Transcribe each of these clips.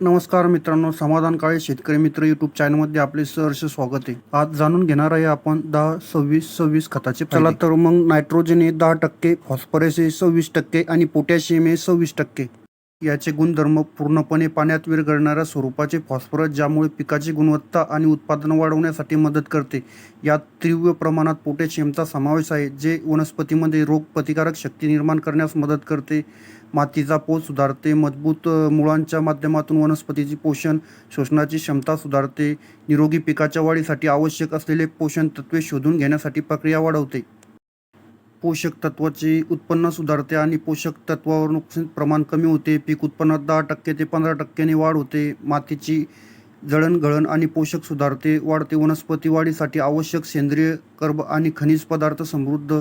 नमस्कार मित्रांनो समाधान काळे शेतकरी मित्र यूट्यूब चॅनलमध्ये आपले सहर्ष स्वागत आहे. आज जाणून घेणार आहे आपण दहा सव्वीस सव्वीस खताचे चला तर मग नायट्रोजन हे दहा टक्के फॉस्फरस हे सव्वीस टक्के आणि पोटॅशियम हे सव्वीस टक्के. याचे गुणधर्म पूर्णपणे पाण्यात विरघळणाऱ्या स्वरूपाचे फॉस्फरस ज्यामुळे पिकाची गुणवत्ता आणि उत्पादन वाढवण्यासाठी मदत करते. यात तीव्र प्रमाणात पोटॅशियमचा समावेश आहे जे वनस्पतीमध्ये रोगप्रतिकारक शक्ती निर्माण करण्यास मदत करते. मातीचा पोत सुधारते मजबूत मुळांच्या माध्यमातून वनस्पतीची पोषण शोषणाची क्षमता सुधारते. निरोगी पिकाच्या वाढीसाठी आवश्यक असलेले पोषण तत्वे शोधून घेण्यासाठी प्रक्रिया वाढवते. पोषक तत्वाचे उत्पन्न सुधारते आणि पोषक तत्वावर नुकसान प्रमाण कमी होते. पीक उत्पन्नात दहा टक्के ते पंधरा टक्क्याने वाढ होते. मातीची जळणघळण आणि पोषक सुधारते वाढते. वनस्पती वाढीसाठी आवश्यक सेंद्रिय कर्ब आणि खनिज पदार्थ समृद्ध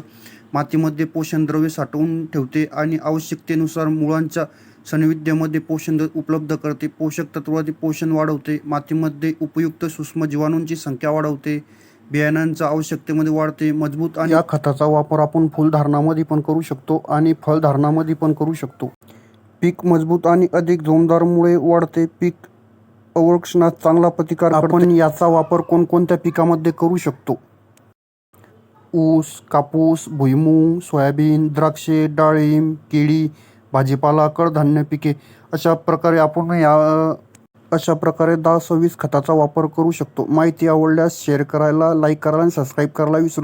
मातीमध्ये पोषणद्रव्ये साठवून ठेवते आणि आवश्यकतेनुसार मुळांच्या सन्निविद्यामध्ये पोषण उपलब्ध करते. पोषक तत्वाचे पोषण वाढवते. मातीमध्ये उपयुक्त सूक्ष्म जीवाणूंची संख्या वाढवते. बियाणांच्या आवश्यकतेमध्ये वाढते मजबूत आणि या खताचा वापर आपण फुलधारणामध्ये पण करू शकतो आणि फळधारणामध्ये पण करू शकतो. पीक मजबूत आणि अधिक जोमदारमुळे वाढते. पीक अवरक्षणात चांगला प्रतिकार आपण याचा वापर कोणकोणत्या पिकामध्ये करू शकतो? ऊस कापूस भुईमूग सोयाबीन द्राक्षे डाळिंब केळी भाजीपाला कडधान्य पिके अशा प्रकारे आपण या अशा प्रकारे दहा सव्वीस खताचा वापर करू शकतो. माहिती आवडल्यास शेअर करायला लाईक करायला आणि सबस्क्राईब करायला विसरू